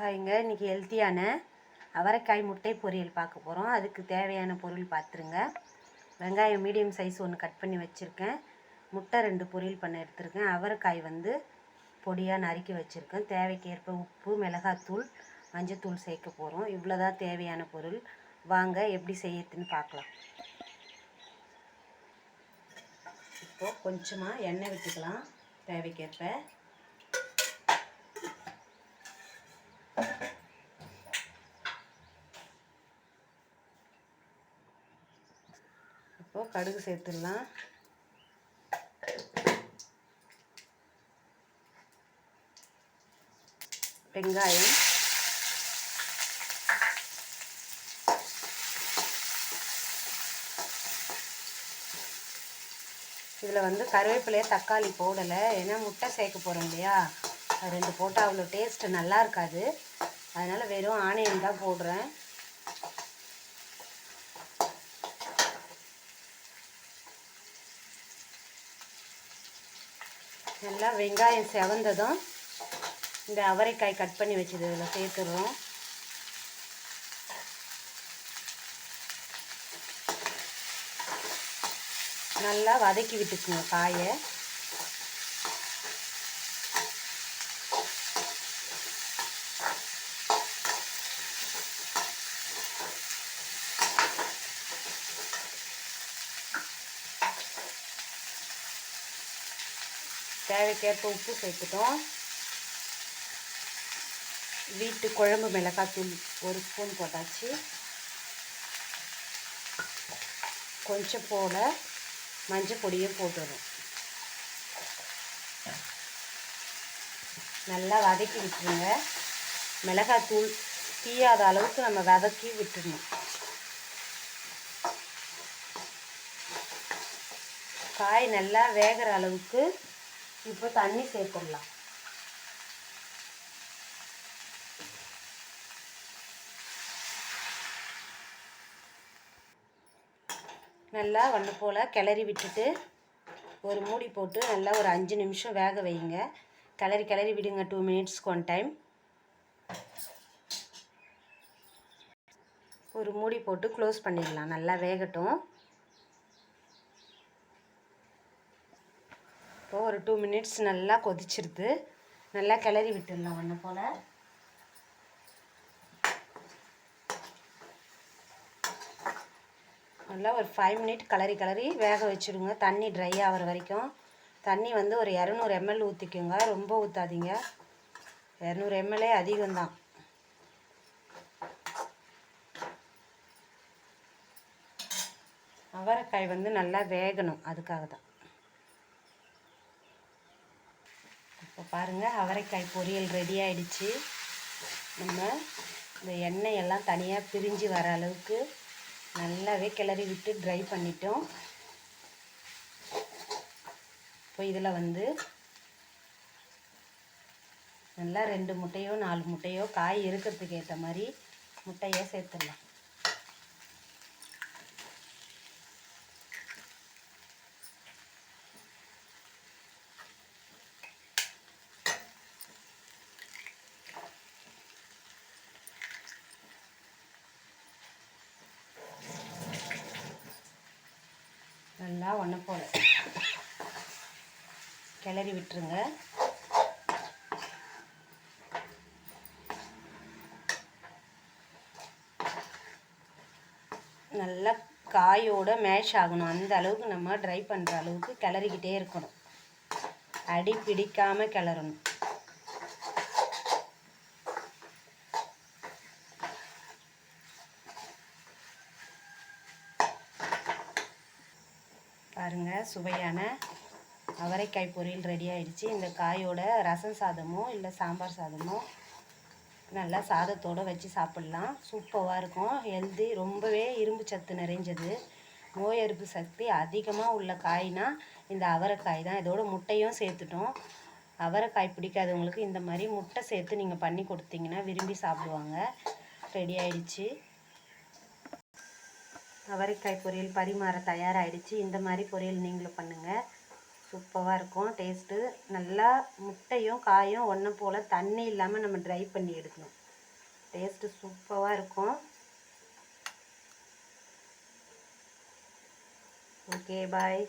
ஹாய்ங்க இன்றைக்கி ஹெல்த்தியான அவரைக்காய் முட்டை பொரியல் பார்க்க போகிறோம் அதுக்கு தேவையான பொருள் பார்த்துருங்க. வெங்காயம் மீடியம் சைஸ் ஒன்று கட் பண்ணி வச்சுருக்கேன். முட்டை ரெண்டு பொரியல் பண்ண எடுத்துருக்கேன். அவரைக்காய் வந்து பொடியாக நறுக்கி வச்சுருக்கேன். தேவைக்கேற்ப உப்பு மிளகாத்தூள் மஞ்சத்தூள் சேர்க்க போகிறோம் இவ்வளோ தான் தேவையான பொருள். வாங்க எப்படி செய்யறதுன்னு பார்க்கலாம். இப்போது கொஞ்சமாக எண்ணெய் விட்டுக்கலாம். தேவைக்கேற்ப இப்போ கடுகு சேர்த்துடலாம். வெங்காயம். இதில் வந்து கருவேப்பிலையே தக்காளி போடலை. ஏன்னா முட்டை சேர்க்க போகிறோம் இல்லையா? அது ரெண்டு போட்டால் அவ்வளோ டேஸ்ட்டு நல்லா இருக்காது. அதனால் வெறும் ஆனியன் தான் போடுறேன். நல்லா வெங்காயம் செவந்ததும் இந்த அவரைக்காய் கட் பண்ணி வச்சது இதில் சேர்த்துடுறோம். நல்லா வதக்கி விட்டுக்குங்க காயை. தேவைக்கேற்ப உப்பு சேர்த்துட்டோம். வீட்டு குழம்பு மிளகாத்தூள் ஒரு ஸ்பூன் போட்டாச்சு. கொஞ்சம் போல் மஞ்சள் பொடியை போட்டுடும் நல்லா வதக்கி விட்டுருங்க. மிளகாத்தூள் தீயாத அளவுக்கு நம்ம வதக்கி விட்டுடணும். காய் நல்லா வேகிற அளவுக்கு இப்போ தண்ணி சேர்த்துடலாம். நல்லா ஒன்று போல் கிளறி விட்டுட்டு ஒரு மூடி போட்டு நல்லா ஒரு அஞ்சு நிமிஷம் வேக வைங்க. கிளறி கிளறி விடுங்க. டூ மினிட்ஸ்க்கு ஒன் டைம் ஒரு மூடி போட்டு க்ளோஸ் பண்ணிடலாம். நல்லா வேகட்டும். இப்போ ஒரு டூ மினிட்ஸ் நல்லா கொதிச்சிருது. நல்லா கிளறி விட்டுடலாம் ஒன்று போல். நல்லா ஒரு ஃபைவ் மினிட் கலரி கலரி வேக வச்சுடுங்க. தண்ணி ட்ரை ஆகிற வரைக்கும். தண்ணி வந்து ஒரு இரநூறு எம்எல் ஊற்றிக்கோங்க ரொம்ப ஊற்றாதீங்க இரநூறு எம்எல்ஏ அதிகம்தான். அவரைக்காய் வந்து நல்லா வேகணும். அதுக்காக தான் பாருங்கள் அவரைக்காய் பொரியல் ரெடி ஆகிடுச்சு நம்ம இந்த எண்ணெய் எல்லாம் தனியாக பிரிஞ்சு வர அளவுக்கு நல்லாவே கிளறி விட்டு ட்ரை பண்ணிட்டோம். இப்போ இதில் வந்து நல்லா ரெண்டு முட்டையோ நாலு முட்டையோ காய் இருக்கிறதுக்கு ஏற்ற மாதிரி முட்டையை சேர்த்துடலாம். பண்ண ஒன்று கிளறி விட்டுருங்க. நல்லா காயோட மேஷ் ஆகணும். அந்த அளவுக்கு நம்ம ட்ரை பண்ணுற அளவுக்கு கிளறிக்கிட்டே இருக்கணும். அடி பிடிக்காமல் கிளறணும். பாருங்கள் சுவையான அவரைக்காய் பொரியல் ரெடி ஆகிடுச்சு இந்த காயோட ரசம் சாதமோ இல்லை சாம்பார் சாதமோ நல்லா சாதத்தோடு வச்சு சாப்பிட்லாம். சூப்பராக இருக்கும். ஹெல்தி ரொம்பவே இரும்பு சத்து நிறைஞ்சது. நோய் எதிர்ப்பு சக்தி அதிகமாக உள்ள காய்னா இந்த அவரைக்காய் தான். இதோட முட்டையும் சேர்த்துட்டோம். அவரைக்காய் பிடிக்காதவங்களுக்கு இந்த மாதிரி முட்டை சேர்த்து நீங்கள் பண்ணி கொடுத்தீங்கன்னா விரும்பி சாப்பிடுவாங்க. ரெடி ஆயிடுச்சு. அவரைக்காய் பொரியல் பரிமாற தயாராகிடுச்சு இந்த மாதிரி பொரியல் நீங்களும் பண்ணுங்கள் சூப்பராக இருக்கும். டேஸ்ட்டு நல்லா முட்டையும் காயும் ஒன்று போல் தண்ணி இல்லாமல் நம்ம ட்ரை பண்ணி எடுக்கணும். டேஸ்ட்டு சூப்பராக இருக்கும். Okay bye.